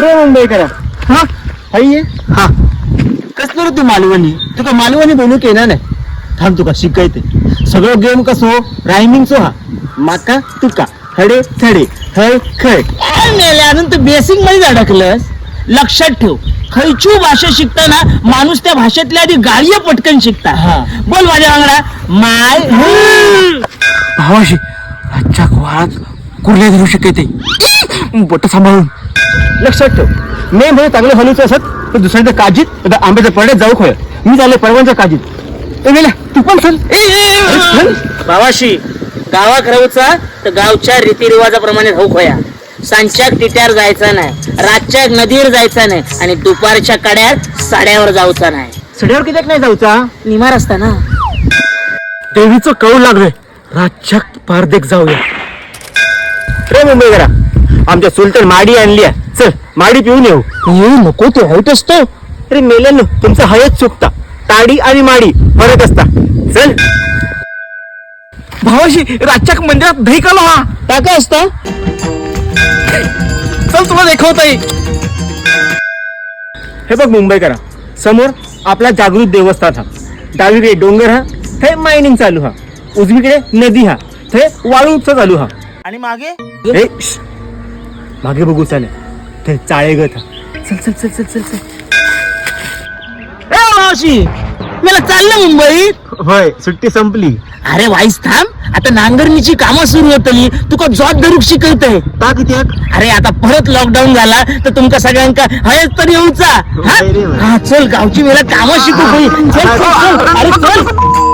रे मुंबईकरा हा? हाय हा. कसलं रे तू मालवणी? तुका मालवणी बोलू केना नाही? थांब तुका शिकायते सगळं गेम कसो रायमिंगचो हा माका तुका. खडे थडे. हय खय मेल्यानंतर बेसिकमध्ये अडकलंस. लक्षात ठेव. खयची भाषा शिकताना माणूस त्या भाषेतल्या आधी गाळी पटकन शिकता. हा. बोल माझ्या वांगडा. माय भावाशी आजच्या कुर्ल्या धरू शकते बोट सांभाळून. लक्षात ठेव. मे मध्ये चांगलं हलूचं असत तर दुसऱ्यांच्या काजीत तर आंब्याच्या पडण्यात जाऊ खोय मी झाले परवांच्या काजीत. ए गेल्या तू पण चल. भावाशी गावात राहूचा तर गावच्या रीतिरिवाजाप्रमाणे राहू खोया. सांच्याक तिट्यावर जायचा नाही रातच्या नदीवर जायचा नाही आणि दुपारच्या कड्यात साड्यावर जाऊचा नाही. सड्यावर किती नाही जाऊचा? निमार असता ना देवीचं कळू लागलंय. राज्यात पारदेक जाऊया. रे मुंबईकरा आमच्या सुलतान माडी आणली आहे. चल माडी पिऊन येऊ. ये नको ते वाईट असतो. अरे मेल्यानो तुमचं हयच चुकता. ताडी आणि माडी फरक असता. चल. भावाशी राज्यात मंदिरात दही कालो हा. टाका असता? चल तुला दाखवता येईल हे बघ मुंबईकरा समोर आपला जागृत देवस्थान हा. डावीकडे डोंगर हा हे मायनिंग चालू हा. उजवीकडे नदी हा हे वाळू उपसा चालू हा. आणि मागे? हे श्श. मागे बघू चाले ते चाळेगत हा चल चल चल चल चल चल. मावशी मला चाललं मुंबईत? होय सुट्टी संपली. अरे वाईस थांब. आता नांगरणीची कामं सुरू होतली. तुका जॉब धरूक शिकवतय ता किती अरे आता परत लॉकडाऊन झाला तर तुमका सगळ्यांका हयच तर येऊचा. हा? हा चल गावची मला कामं शिकू होई. चल चल चल. अरे चल.